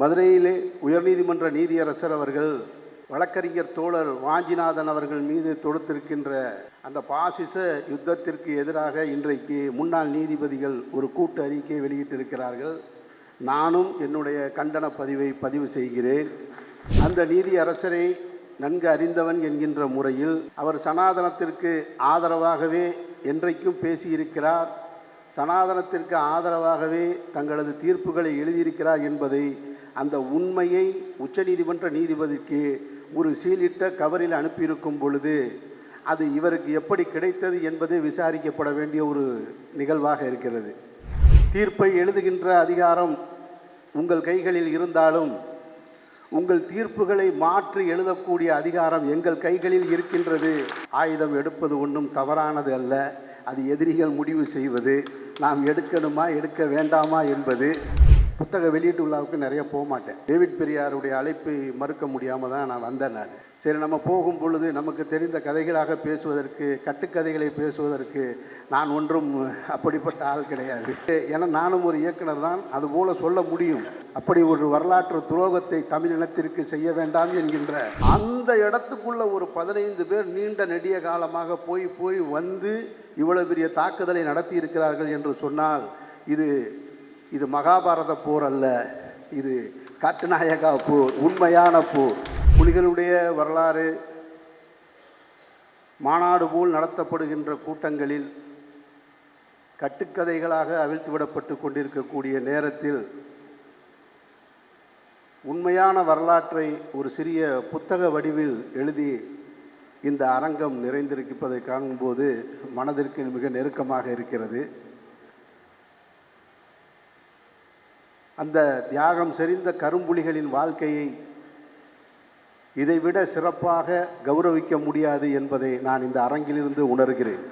மதுரையிலே உயர்நீதிமன்ற நீதியரசர் அவர்கள் வழக்கறிஞர் தோழர் வாஞ்சிநாதன் அவர்கள் மீது தொடுத்திருக்கின்ற அந்த பாசிச யுத்தத்திற்கு எதிராக இன்றைக்கு முன்னாள் நீதிபதிகள் ஒரு கூட்டு அறிக்கை வெளியிட்டிருக்கிறார்கள். நானும் என்னுடைய கண்டன பதிவை பதிவு செய்கிறேன். அந்த நீதியரசரை நன்கு அறிந்தவன் என்கின்ற முறையில் அவர் சனாதனத்திற்கு ஆதரவாகவே என்றைக்கும் பேசியிருக்கிறார். சனாதனத்திற்கு ஆதரவாகவே தங்களது தீர்ப்புகளை எழுதியிருக்கிறார் என்பதை அந்த உண்மையை உச்சநீதிமன்ற நீதிபதிக்கு ஒரு சீலிட்ட கவரில் அனுப்பியிருக்கும் பொழுது அது இவருக்கு எப்படி கிடைத்தது என்பது விசாரிக்கப்பட வேண்டிய ஒரு நிகழ்வாக இருக்கிறது. தீர்ப்பை எழுதுகின்ற அதிகாரம் உங்கள் கைகளில் இருந்தாலும் உங்கள் தீர்ப்புகளை மாற்றி எழுதக்கூடிய அதிகாரம் எங்கள் கைகளில் இருக்கின்றது. ஆயுதம் எடுப்பது ஒன்றும் தவறானது அல்ல. அது எதிரிகள் முடிவு செய்வது நாம் எடுக்கணுமா எடுக்க வேண்டாமா என்பது புத்தக வெளியீட்டு விழாவுக்கு நிறைய போக மாட்டேன் டேவிட் பெரியாருடைய அழைப்பை மறுக்க முடியாமல் தான் நான் வந்தேன் நான். சரி நம்ம போகும் பொழுது நமக்கு தெரிந்த கதைகளாக பேசுவதற்கு கட்டுக்கதைகளை பேசுவதற்கு நான் ஒன்றும் அப்படிப்பட்ட ஆள் கிடையாது. ஏன்னா நானும் ஒரு இயக்குனர் தான் அதுபோல சொல்ல முடியும். அப்படி ஒரு வரலாற்று துரோகத்தை தமிழினத்திற்கு செய்ய வேண்டாம் என்கின்ற அந்த இடத்துக்குள்ள ஒரு பதினைந்து பேர் நீண்ட நெடிய காலமாக போய் போய் வந்து இவ்வளவு பெரிய தாக்குதலை நடத்தி இருக்கிறார்கள் என்று சொன்னால் இது இது மகாபாரத போர் அல்ல. இது காட்டுநாயகா போர் உண்மையான போர். புலிகளுடைய வரலாறு மாநாடு போல் நடத்தப்படுகின்ற கூட்டங்களில் கட்டுக்கதைகளாக அவிழ்த்துவிடப்பட்டு கொண்டிருக்கக்கூடிய நேரத்தில் உண்மையான வரலாற்றை ஒரு சிறிய புத்தக வடிவில் எழுதி இந்த அரங்கம் நிறைந்திருப்பதை காணும்போது மனதிற்கு மிக நெருக்கமாக இருக்கிறது. அந்த தியாகம் செறிந்த கரும்புலிகளின் வாழ்க்கையை இதைவிட சிறப்பாக கௌரவிக்க முடியாது என்பதை நான் இந்த அரங்கிலிருந்து உணர்கிறேன்.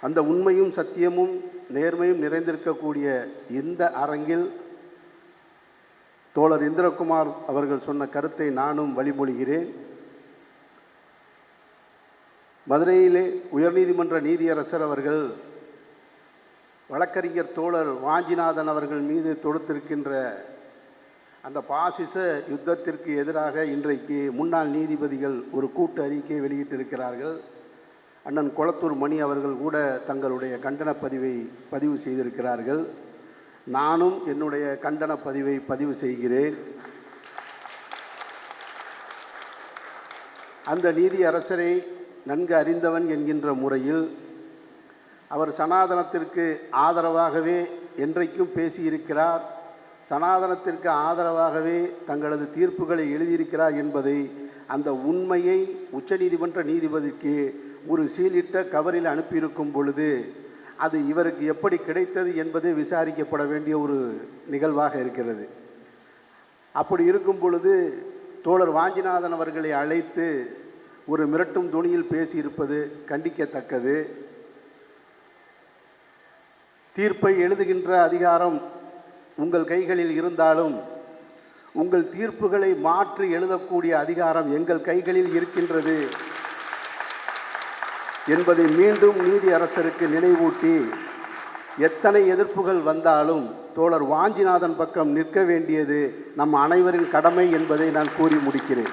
அந்த உண்மையும் சத்தியமும் நேர்மையும் நிறைந்திருக்கக்கூடிய இந்த அரங்கில் தோழர் இந்திரகுமார் அவர்கள் சொன்ன கருத்தை நானும் வழிமொழிகிறேன். மதுரையிலே உயர்நீதிமன்ற நீதியரசர் அவர்கள் வழக்கறிஞர் தோழர் வாஞ்சிநாதன் அவர்கள் மீது தொடுத்திருக்கின்ற அந்த பாசிச யுத்தத்திற்கு எதிராக இன்றைக்கு முன்னாள் நீதிபதிகள் ஒரு கூட்டு அறிக்கை வெளியிட்டிருக்கிறார்கள். அண்ணன் கொளத்தூர் மணி அவர்கள் கூட தங்களுடைய கண்டன பதிவை பதிவு செய்திருக்கிறார்கள். நானும் என்னுடைய கண்டன பதிவை பதிவு செய்கிறேன். அந்த நீதி அரசரை நன்கு அறிந்தவன் என்கின்ற முறையில் அவர் சனாதனத்திற்கு ஆதரவாகவே என்றைக்கும் பேசியிருக்கிறார். சனாதனத்திற்கு ஆதரவாகவே தங்களது தீர்ப்புகளை எழுதியிருக்கிறார் என்பதை அந்த உண்மையை உச்சநீதிமன்ற நீதிபதிக்கு ஒரு சீலிட்ட கவரில் அனுப்பியிருக்கும் பொழுது அது இவருக்கு எப்படி கிடைத்தது என்பது விசாரிக்கப்பட வேண்டிய ஒரு நிகழ்வாக இருக்கிறது. அப்படி இருக்கும் பொழுது தோழர் வாஞ்சிநாதன் அவர்களை அழைத்து ஒரு மிரட்டும் துணியில் பேசியிருப்பது கண்டிக்கத்தக்கது. தீர்ப்பை எழுதுகின்ற அதிகாரம் உங்கள் கைகளில் இருந்தாலும் உங்கள் தீர்ப்புகளை மாற்றி எழுதக்கூடிய அதிகாரம் எங்கள் கைகளில் இருக்கின்றது என்பதை மீண்டும் நீதி அரசருக்கு நினைவூட்டி எத்தனை எதிர்ப்புகள் வந்தாலும் தோழர் வாஞ்சிநாதன் பக்கம் நிற்க வேண்டியது நம் அனைவரின் கடமை என்பதை நான் கூறி முடிக்கிறேன்.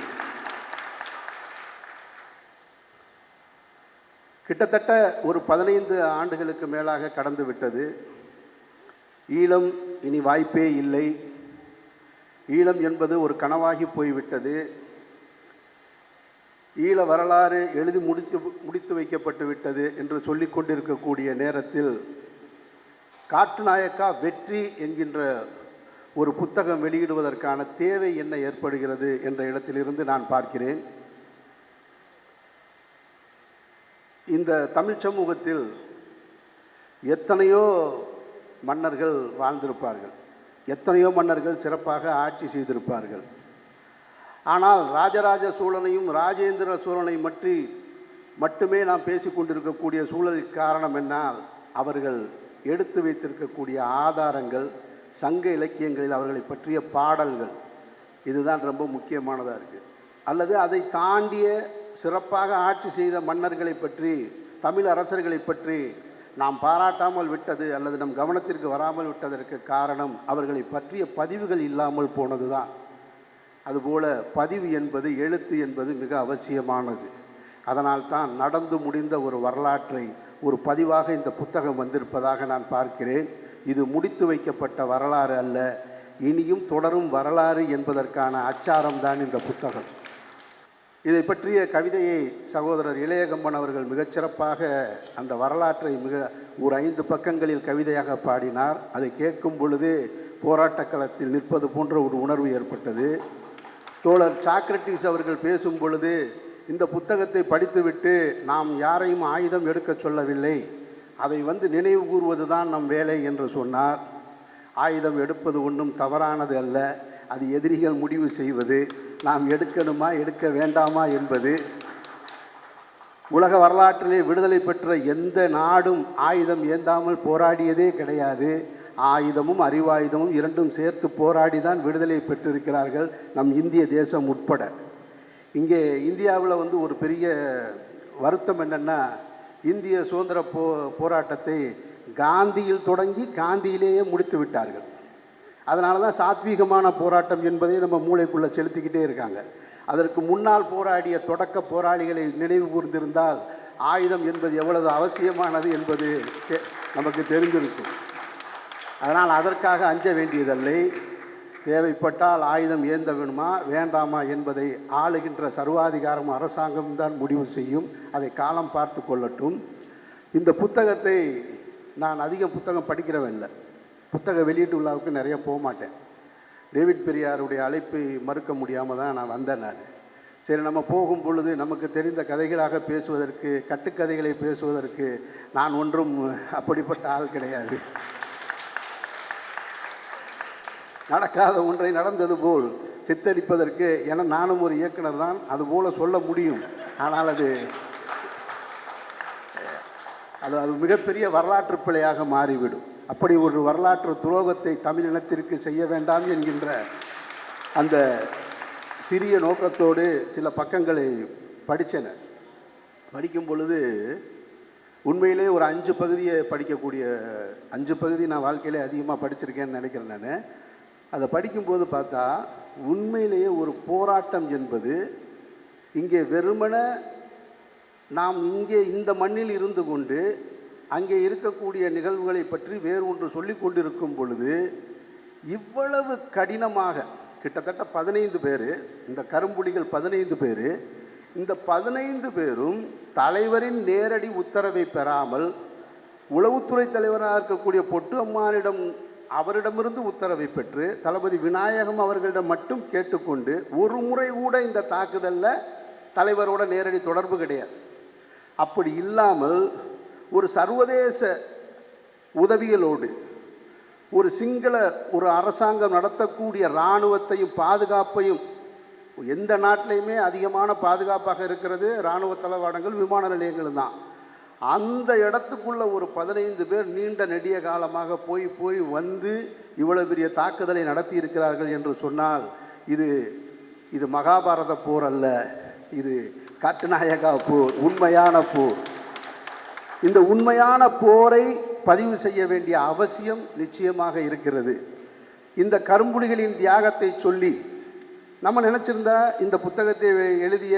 கிட்டத்தட்ட ஒரு பதினைந்து ஆண்டுகளுக்கு மேலாக கடந்து விட்டது. ஈழம் இனி வாய்ப்பே இல்லை. ஈழம் என்பது ஒரு கனவாகி போய்விட்டது. ஈழ வரலாறு எழுதி முடித்து முடித்து வைக்கப்பட்டு விட்டது என்று சொல்லிக் கொண்டிருக்கக்கூடிய நேரத்தில் காட்டுநாயக்கா வெற்றி என்கின்ற ஒரு புத்தகம் வெளியிடுவதற்கான தேவை என்ன ஏற்படுகிறது என்ற இடத்திலிருந்து நான் பார்க்கிறேன். இந்த தமிழ் சமூகத்தில் எத்தனையோ மன்னர்கள் வாழ்ந்திருப்பார்கள். எத்தனையோ மன்னர்கள் சிறப்பாக ஆட்சி செய்திருப்பார்கள். ஆனால் ராஜராஜ சோழனையும் ராஜேந்திர சோழனை பற்றி மட்டுமே நாம் பேசிக்கொண்டிருக்கக்கூடிய சூழலுக்கு காரணம் என்னால் அவர்கள் எடுத்து வைத்திருக்கக்கூடிய ஆதாரங்கள் சங்க இலக்கியங்களில் அவர்களை பற்றிய பாடல்கள். இதுதான் ரொம்ப முக்கியமானதாக இருக்குது அல்லது அதை தாண்டிய சிறப்பாக ஆட்சி செய்த மன்னர்களை பற்றி தமிழ் அரசர்களை பற்றி நாம் பாராட்டாமல் விட்டது அல்லது நம் கவனத்திற்கு வராமல் விட்டதற்கு காரணம் அவர்களை பற்றிய பதிவுகள் இல்லாமல் போனதுதான். அதுபோல பதிவு என்பது எழுத்து என்பது மிக அவசியமானது. அதனால் தான் நடந்து முடிந்த ஒரு வரலாற்றை ஒரு பதிவாக இந்த புத்தகம் வந்திருப்பதாக நான் பார்க்கிறேன். இது முடித்து வைக்கப்பட்ட வரலாறு அல்ல இனியும் தொடரும் வரலாறு என்பதற்கான அச்சாரம்தான் இந்த புத்தகம். இதை பற்றிய கவிதையை சகோதரர் இளையகம்பன் அவர்கள் மிகச்சிறப்பாக அந்த வரலாற்றை மிக ஒரு ஐந்து பக்கங்களில் கவிதையாக பாடினார். அதை கேட்கும் பொழுது போராட்டக் களத்தில் நிற்பது போன்ற ஒரு உணர்வு ஏற்பட்டது. தோழர் சாக்ரட்டிஸ் அவர்கள் பேசும் பொழுது இந்த புத்தகத்தை படித்துவிட்டு நாம் யாரையும் ஆயுதம் எடுக்க சொல்லவில்லை. அதை வந்து நினைவு கூறுவது தான் நம் வேலை என்று சொன்னார். ஆயுதம் எடுப்பது ஒன்றும் தவறானது அல்ல. அது எதிரிகள் முடிவு செய்வது. நாம் எடுக்கணுமா எடுக்க வேண்டாமா என்பது உலக வரலாற்றிலே விடுதலை பெற்ற எந்த நாடும் ஆயுதம் ஏந்தாமல் போராடியதே கிடையாது. ஆயுதமும் அறிவாயுதமும் இரண்டும் சேர்த்து போராடி தான் விடுதலை பெற்றிருக்கிறார்கள் நம் இந்திய தேசம் உட்பட. இங்கே இந்தியாவில் வந்து ஒரு பெரிய வருத்தம் என்னென்னா இந்திய சுதந்திர போ போராட்டத்தை காந்தியில் தொடங்கி காந்தியிலேயே முடித்து விட்டார்கள். அதனால தான் சாத்வீகமான போராட்டம் என்பதை நம்ம மூளைக்குள்ளே செலுத்திக்கிட்டே இருக்காங்க. அதற்கு முன்னால் போராடிய தொடக்க போராளிகளை நினைவு கூர்ந்திருந்தால் ஆயுதம் என்பது எவ்வளவு அவசியமானது என்பது தெ- நமக்கு தெரிந்திருக்கும். அதனால் அதற்காக அஞ்ச வேண்டியதில்லை. தேவைப்பட்டால் ஆயுதம் ஏந்த வேணுமா வேண்டாமா என்பதை ஆளுகின்ற சர்வாதிகாரம் அரசாங்கம் தான் முடிவு செய்யும். அதை காலம் பார்த்து கொள்ளட்டும். இந்த புத்தகத்தை நான் அதிக புத்தகம் படிக்கிறவன் இல்லை. புத்தக வெளியீட்டு விழாவுக்கு நிறைய போக மாட்டேன் டேவிட் பெரியாருடைய அழைப்பை மறுக்க முடியாமல் தான் நான் வந்தேன் நான். சரி நம்ம போகும் பொழுது நமக்கு தெரிந்த கதைகளாக பேசுவதற்கு கட்டுக்கதைகளை பேசுவதற்கு நான் ஒன்றும் அப்படிப்பட்ட ஆள் கிடையாது. நடக்காத ஒன்றை நடந்தது போல் சித்தரிப்பதற்கு என நானும் ஒரு இயக்குனர் தான் அதுபோல சொல்ல முடியும். ஆனால் அது அது அது மிகப்பெரிய வரலாற்று பிழையாக மாறிவிடும். அப்படி ஒரு வரலாற்று துரோகத்தை தமிழ் இனத்திற்கு செய்ய வேண்டாம் என்கின்ற அந்த சிறிய நோக்கத்தோடு சில பக்கங்களை படித்தன. படிக்கும் பொழுது உண்மையிலே ஒரு அஞ்சு பகுதியை படிக்கக்கூடிய அஞ்சு பகுதி நான் வாழ்க்கையிலே அதிகமாக படிச்சிருக்கேன்னு நினைக்கிறேன் நான். அதை படிக்கும்போது பார்த்தா உண்மையிலேயே ஒரு போராட்டம் என்பது இங்கே வெறுமனே நாம் இங்கே இந்த மண்ணில் இருந்து கொண்டு அங்கே இருக்கக்கூடிய நிகழ்வுகளை பற்றி வேறு ஒன்று சொல்லி கொண்டிருக்கும் பொழுது இவ்வளவு கடினமாக கிட்டத்தட்ட பதினைந்து பேர் இந்த கரும்புலிகள் பதினைந்து பேர் இந்த பதினைந்து பேரும் தலைவரின் நேரடி உத்தரவை பெறாமல் உளவுத்துறை தலைவராக இருக்கக்கூடிய பொட்டு அம்மானிடம் அவரிடமிருந்து உத்தரவை பெற்று தளபதி விநாயகம் அவர்களிடம் மட்டும் கேட்டுக்கொண்டு ஒரு முறை கூட இந்த தாக்குதலில் தலைவரோட நேரடி தொடர்பு கிடையாது. அப்படி இல்லாமல் ஒரு சர்வதேச உதவிகளோடு ஒரு சிங்கள ஒரு அரசாங்கம் நடத்தக்கூடிய இராணுவத்தையும் பாதுகாப்பையும் எந்த நாட்டிலையுமே அதிகமான பாதுகாப்பாக இருக்கிறது இராணுவ தளவாடங்கள் விமான நிலையங்கள் தான். அந்த இடத்துக்குள்ள ஒரு பதினைந்து பேர் நீண்ட நெடிய காலமாக போய் போய் வந்து இவ்வளவு பெரிய தாக்குதலை நடத்தி இருக்கிறார்கள் என்று சொன்னால் இது இது மகாபாரத போர் அல்ல. இது கட்டுநாயகா போர் உண்மையான போர். இந்த உண்மையான போரை பதிவு செய்ய வேண்டிய அவசியம் நிச்சயமாக இருக்கிறது. இந்த கரும்புலிகளின் தியாகத்தை சொல்லி நம்ம நினச்சிருந்தா இந்த புத்தகத்தை எழுதிய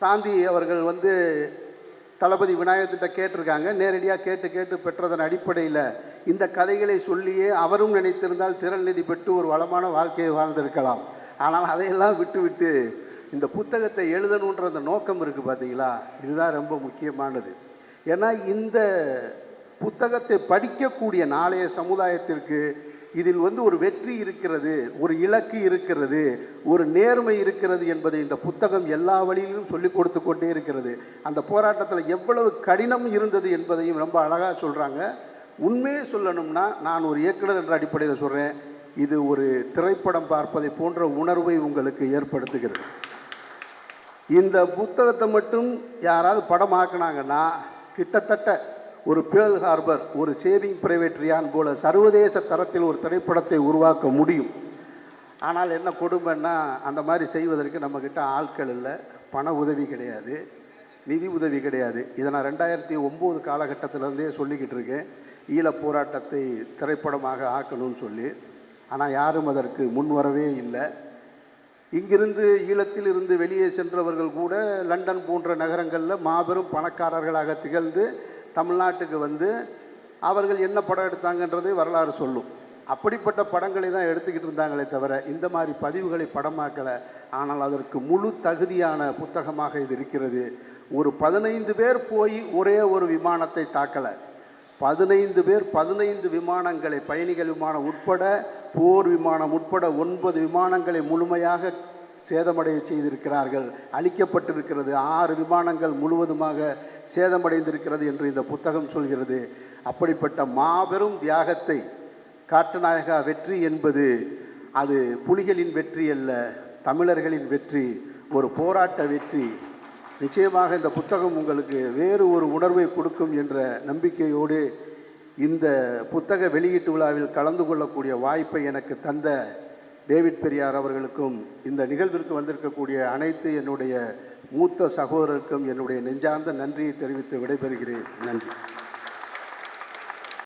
சாந்தி அவர்கள் வந்து தளபதி விநாயகத்திட்ட கேட்டிருக்காங்க. நேரடியாக கேட்டு கேட்டு பெற்றதன் அடிப்படையில் இந்த கதைகளை சொல்லியே அவரும் நினைத்திருந்தால் திறன் நிதி பெற்று ஒரு வளமான வாழ்க்கையை வாழ்ந்திருக்கலாம். ஆனால் அதையெல்லாம் விட்டுவிட்டு இந்த புத்தகத்தை எழுதணுன்ற அந்த நோக்கம் இருக்குது பார்த்தீங்களா இதுதான் ரொம்ப முக்கியமானது. ஏன்னா இந்த புத்தகத்தை படிக்கக்கூடிய நாளைய சமுதாயத்திற்கு இதில் வந்து ஒரு வெற்றி இருக்கிறது ஒரு இலக்கு இருக்கிறது ஒரு நேர்மை இருக்கிறது என்பதை இந்த புத்தகம் எல்லா வழியிலும் சொல்லிக் கொடுத்து கொண்டே இருக்கிறது. அந்த போராட்டத்தில் எவ்வளவு கடினம் இருந்தது என்பதையும் ரொம்ப அழகாக சொல்கிறாங்க உண்மையே சொல்லணும்னா நான் ஒரு இயக்குனர் என்ற அடிப்படையில் சொல்கிறேன் இது ஒரு திரைப்படம் பார்ப்பதை போன்ற உணர்வை உங்களுக்கு ஏற்படுத்துகிறது. இந்த புத்தகத்தை மட்டும் யாராவது படம் ஆக்கினாங்கன்னா கிட்டத்தட்ட ஒரு பேர்ல் ஹார்பர் ஒரு சேவிங் பிரைவேட் ரியான் போல சர்வதேச தரத்தில் ஒரு திரைப்படத்தை உருவாக்க முடியும். ஆனால் என்ன கொடுமைன்னா அந்த மாதிரி செய்வதற்கு நம்மக்கிட்ட ஆட்கள் இல்லை பண உதவி கிடையாது நிதி உதவி கிடையாது. இதை நான் ரெண்டாயிரத்தி ஒம்பது காலகட்டத்திலேருந்தே சொல்லிக்கிட்டு இருக்கேன். ஈழப் போராட்டத்தை திரைப்படமாக ஆக்கணும்னு சொல்லி. ஆனால் யாரும் அதற்கு முன் வரவே இல்லை. இங்கிருந்து ஈழத்தில் இருந்து வெளியே சென்றவர்கள் கூட லண்டன் போன்ற நகரங்களில் மாபெரும் பணக்காரர்களாக திகழ்ந்து தமிழ்நாட்டுக்கு வந்து அவர்கள் என்ன படம் எடுத்தாங்கன்றதை வரலாறு சொல்லும். அப்படிப்பட்ட படங்களை தான் எடுத்துக்கிட்டு இருந்தாங்களே தவிர இந்த மாதிரி பதிவுகளை படமாக்கலை. ஆனால் அதற்கு முழு தகுதியான புத்தகமாக இது இருக்கிறது. ஒரு பதினைந்து பேர் போய் ஒரே ஒரு விமானத்தை தாக்கலை. பதினைந்து பேர் பதினைந்து விமானங்களை பயணிகள் விமானம் உட்பட போர் விமானம் உட்பட ஒன்பது விமானங்களை முழுமையாக சேதமடைய செய்திருக்கிறார்கள். அழிக்கப்பட்டிருக்கிறது. ஆறு விமானங்கள் முழுவதுமாக சேதமடைந்திருக்கிறது என்று இந்த புத்தகம் சொல்கிறது. அப்படிப்பட்ட மாபெரும் தியாகத்தை காட்டுநாயகா வெற்றி என்பது அது புலிகளின் வெற்றி அல்ல தமிழர்களின் வெற்றி ஒரு போராட்ட வெற்றி. நிச்சயமாக இந்த புத்தகம் உங்களுக்கு வேறு ஒரு உணர்வை கொடுக்கும் என்ற நம்பிக்கையோடு இந்த புத்தக வெளியீட்டு விழாவில் கலந்து கொள்ளக்கூடிய வாய்ப்பை எனக்கு தந்த டேவிட் பெரியார் அவர்களுக்கும் இந்த நிகழ்விற்கு வந்திருக்கக்கூடிய அனைத்து என்னுடைய மூத்த சகோதரருக்கும் என்னுடைய நெஞ்சார்ந்த நன்றியை தெரிவித்து விடைபெறுகிறேன். நன்றி.